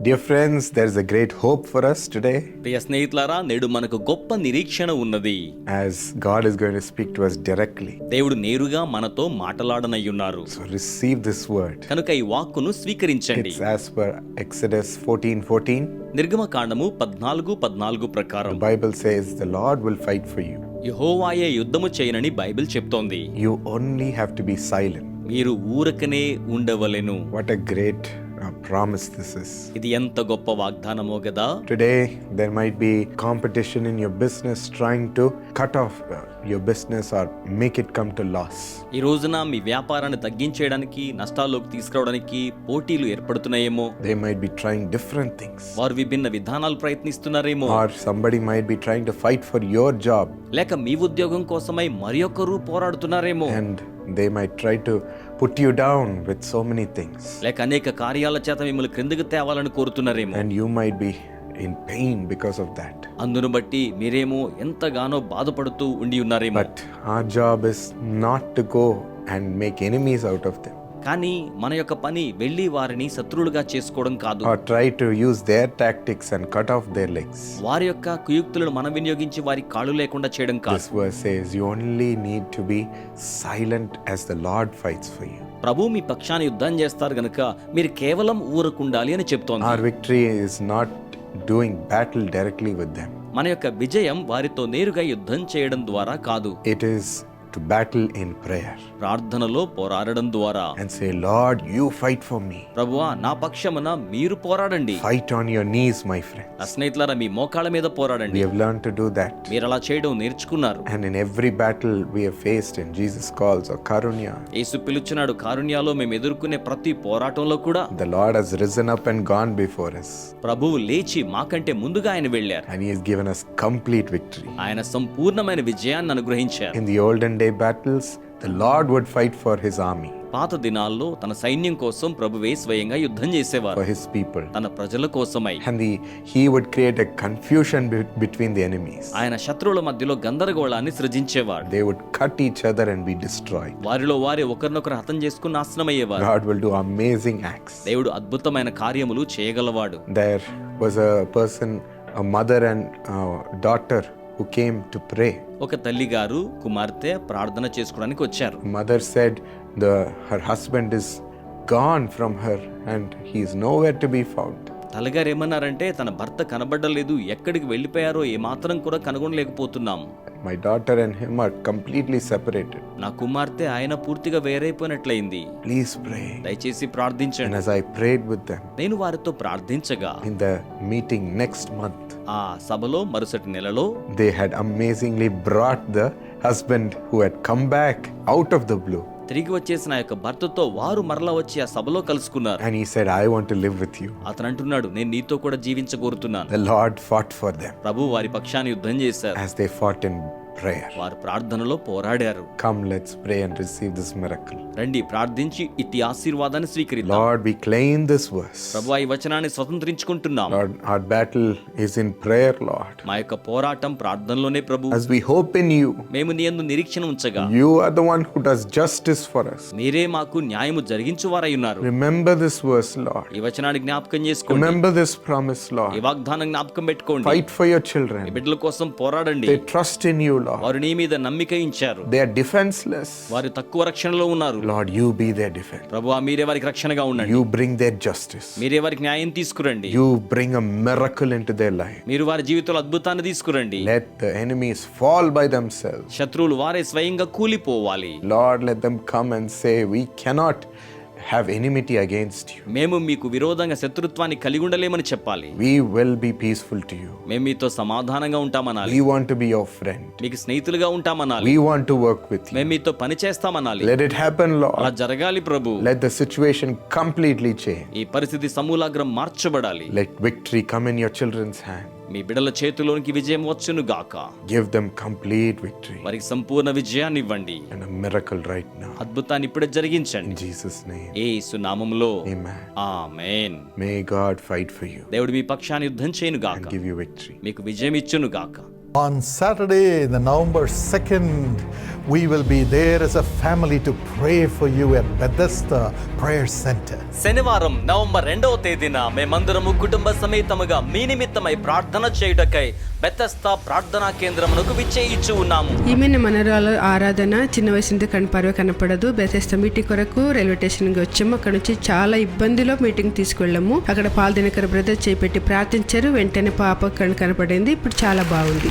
Dear friends, there's a great hope for us today ప్రియ స్నేహితులారా నేడు మనకు గొప్ప నిరీక్షణ ఉన్నది as God is going to speak to us directly. దేవుడు నేరుగా మనతో మాటలాడనయ్యున్నారు So receive this word. కనుక ఈ వాక్కును స్వీకరించండి It's as per Exodus 14 14. నిర్గమకాండము పద్నాలుగు పద్నాలుగు ప్రకారం The Bible says the Lord will fight for you. యెహోవాయే యుద్ధము చేయనని బైబిల్ చెప్తోంది You only have to be silent. మీరు ఊరకనే ఉండవలెను What a great uh, promise this is. ఇది ఎంత గొప్ప వాగ్దానమో గదా Today, there might be competition in your business trying to cut off uh, your business or make it come to loss. ఈ రోజున మీ వ్యాపారాన్ని తగ్గించేయడానికి నష్టాల్లోకి తీసుకురావడానికి పోటీలు ఏర్పడుతున్నాయేమో They might be trying different things. వారు విభిన్న విధానాలు ప్రయత్నిస్తున్నారేమో Or somebody might be trying to fight for your job లేక మీ ఉద్యోగం కోసమై మరి ఒక్కరు పోరాడుతున్నారేమో and they might try to put you down with so many things. లేక అనేక కార్యాల చేత మిమ్మల్ని క్రిందకు తేవాలని కోరుతున్నారేమో And you might be in pain because of that. అందును బట్టి మీరేమో ఎంతగానో బాధపడుతూ ఉండి ఉన్నారేమో But our job is not to go and make enemies out of them కానీ మన యొక్క పని వెళ్ళి వారిని శత్రువులుగా చేసుకోవడం కాదు. Try to use their tactics and cut off their legs వారి యొక్క కుయుక్తులను మనం వినియోగించి వారి కాళ్ళు లేకుండా చేయడం కాదు. This you only need to be silent as the Lord fights for you ప్రభు మీ పక్షాన యుద్ధం చేస్తారు గనుక మీరు కేవలం ఊరకుండాలి అని చెప్తోంది. Our victory is not doing battle directly with them మన యొక్క విజయం వారితో నేరుగా యుద్ధం చేయడం ద్వారా కాదు. It is to battle in prayer ప్రార్థనలో పోరాడడం ద్వారా and say, Lord, you fight for me. ప్రభువా నా పక్షమున మీరు పోరాడండి Fight on your knees, my friend. నా స్నేహితులారా మీ మోకాళ్ళ మీద We పోరాడండి have learned to do that. మీరు అలా చేయడం నేర్చుకున్నారు And in every battle we have faced in Jesus calls or Karunya, యేసు పిలుచున్నాడు కారుణ్యాలో మేము ఎదుర్కొనే ప్రతి పోరాటంలో కూడా the Lord has risen up and gone before us. ప్రభువు లేచి మాకంటే ముందుగా ఆయన వెళ్ళారు And He has given us complete victory. ఆయన సంపూర్ణమైన విజయాన్ని అనుగ్రహించారు In the olden day battles, the Lord would fight for His army, పాత దినాల్లో తన సైన్యం కోసం ప్రభువే స్వయంగా యుద్ధం చేసేవారు for His people. తన ప్రజల కోసమై And the, He would create a confusion be- between the enemies. ఆయన శత్రువుల మధ్యలో గందరగోళాన్ని సృజించేవాడు They would cut each other and be destroyed. వారిలో వారి ఒకరినొకరు హతం చేసుకుని నాశనమయ్యేవారు God will do amazing acts. దేవుడు అద్భుతమైన కార్యములు చేయగలవాడు There was a person, a mother and uh, daughter who to pray ఒక తల్లి గారు కుమార్తె ప్రార్థన చేసుకోవడానికి వచ్చారు. Mother said the her husband is gone from her and he is nowhere to be found తలగారు ఏమన్నారంటే తన భర్త కనబడలేదు ఎక్కడికి వెళ్ళిపోయారో ఏ మాత్రం కూడా కనుగొనలేకపోతున్నాం. My daughter and him are completely separated నా కుమార్తె ఆయన పూర్తిగా వేరైపోయినట్లయింది. ప్లీజ్ ప్రే దయచేసి ప్రార్థించండి. And I prayed with them నేను వారితో ప్రార్థించగా in the meeting next month ఆ సభలో మరుసటి నెలలో they had amazingly brought the husband who had come back out of the blue తిరిగి వచ్చేసిన ఆ యొక్క భర్తతో వారు మరలా వచ్చి ఆ సభలో కలుసుకున్నారు. And he said, I want to live with you. అతను అంటున్నాడు నేను నీతో కూడా జీవించగోరుతున్నాను. The Lord fought for them. ప్రభు వారి పక్షాన్ని యుద్ధం చేశారు. As they fought in prayer వారు ప్రార్థనలో పోరాడారు. Come let's pray and receive this miracle రండి ప్రార్థించి ఇతి ఆశీర్వాదాన్ని స్వీకరిద్దాం. Lord we claim this verse ప్రభువా ఈ వచనాన్ని స్వతంత్రించుకుంటున్నాం. Lord our battle is in prayer Lord మా యొక్క పోరాటం ప్రార్థనలోనే ప్రభు. As we hope in you మేము నీ యందు నిరీక్షణ ఉంచగా. you are the one who does justice for us. మీరే మాకు న్యాయము జరిగించు వారై ఉన్నారు. Remember this verse lord. ఈ వచనాన్ని జ్ఞాపకం చేసుకోండి. Remember this promise lord. ఈ వాగ్దానం జ్ఞాపకం పెట్టుకోండి. Fight for your children. మీ బిడ్డల కోసం పోరాడండి. They trust in you Lord. వారు నీ మీద నమ్మిక ఇచ్చారు They are defenseless. వారు తక్కువ రక్షణలో ఉన్నారు Lord, you be their defense. ప్రభు మీరే వారికి రక్షణగా ఉండండి You bring their justice. మీరే వారికి న్యాయం తీసుకురండి You bring a miracle into their life. మీరు వారి జీవితంలో అద్భుతాన్ని తీసుకురండి Let the enemies fall by themselves. శత్రువులు వారే స్వయంగా కూలిపోవాలి Lord, let them come and say, We cannot have enmity against you. మేము మీకు విరోధంగా శత్రుత్వాన్ని కలిగి ఉండలేమని చెప్పాలి We will be peaceful to you. మేము మీతో సమాధానంగా ఉంటామనాలి We want to be your friend. మీకు స్నేహితులుగా ఉంటామనాలి We want to work with you. మేము మీతో పని చేస్తామనాలి Let it happen, అలా Lord. జరగాలి ప్రభు Let the situation completely change. ఈ పరిస్థితి సమూలాగ్రం మార్చబడాలి Let victory come in your children's hand. మీ బిడల చేతిలోనికి విజయం వచ్చును గాక గివ్ దెమ్ కంప్లీట్ విక్టరీ వారికి సంపూర్ణ విజయాన్ని ఇవ్వండి. And a miracle right now అద్భుతాన్ని ఇప్పుడే జరిగించండి. ఇన్ జీసస్ నేమ్ యేసు నామములో ఆమేన్ ఆమేన్. May God fight for you దేవుడు మీ పక్షాన యుద్ధం చేయును గాక గివ్ యు విక్టరీ మీకు విజయం ఇచ్చును గాక On Saturday, the November 2nd, we will be there as a family to pray for you at Bethesda Prayer Center. శనివారం నవంబర్ రెండవ తేదీన మేమందరము కుటుంబ సమేతముగా మీ నిమిత్తమై ప్రార్థన చేయుటకై బెత్తస్తా ప్రార్థనా కేంద్రమునకు విచ్చేయిచ్చు ఉన్నాము. ఈమె మనరాలు ఆరాధన చిన్న వయసు నుండి కనపరవ కనపడదు. బెసెస్త మీటింగ్ కొరకు రైల్వే స్టేషన్కి వచ్చాము. అక్కడ నుంచి చాలా ఇబ్బందిలో మీటింగ్ తీసుకెళ్ళాము. అక్కడ పాల్దినకర బ్రదర్ చేపెట్టి ప్రార్థించారు. వెంటనే పాప కను కనపడింది. ఇప్పుడు చాలా బాగుంది.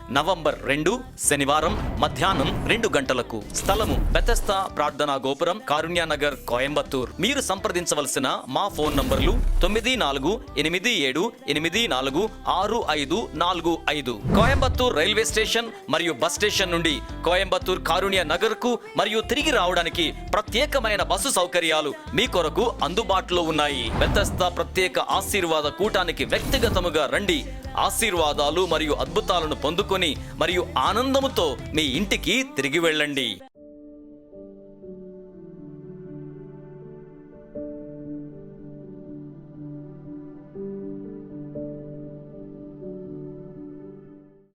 నవంబర్ రెండు శనివారం మధ్యాహ్నం రెండు గంటలకు. స్థలము బెతస్తా ప్రార్థనా గోపురం కారుణ్య నగర్ కోయంబత్తూర్. మీరు సంప్రదించవలసిన మా ఫోన్ నంబర్లు తొమ్మిది నాలుగు ఎనిమిది ఏడు ఎనిమిది నాలుగు ఆరు ఐదు నాలుగు ఐదు. కోయంబత్తూర్ రైల్వే స్టేషన్ మరియు బస్ స్టేషన్ నుండి కోయంబత్తూర్ కారుణ్య నగర్కు మరియు తిరిగి రావడానికి ప్రత్యేకమైన బస్సు సౌకర్యాలు మీ కొరకు అందుబాటులో ఉన్నాయి. బెతస్తా ప్రత్యేక ఆశీర్వాద కూటానికి వ్యక్తిగతముగా రండి. ఆశీర్వాదాలు మరియు అద్భుతాలను పొందుకొని మరియు ఆనందముతో మీ ఇంటికి తిరిగి వెళ్ళండి.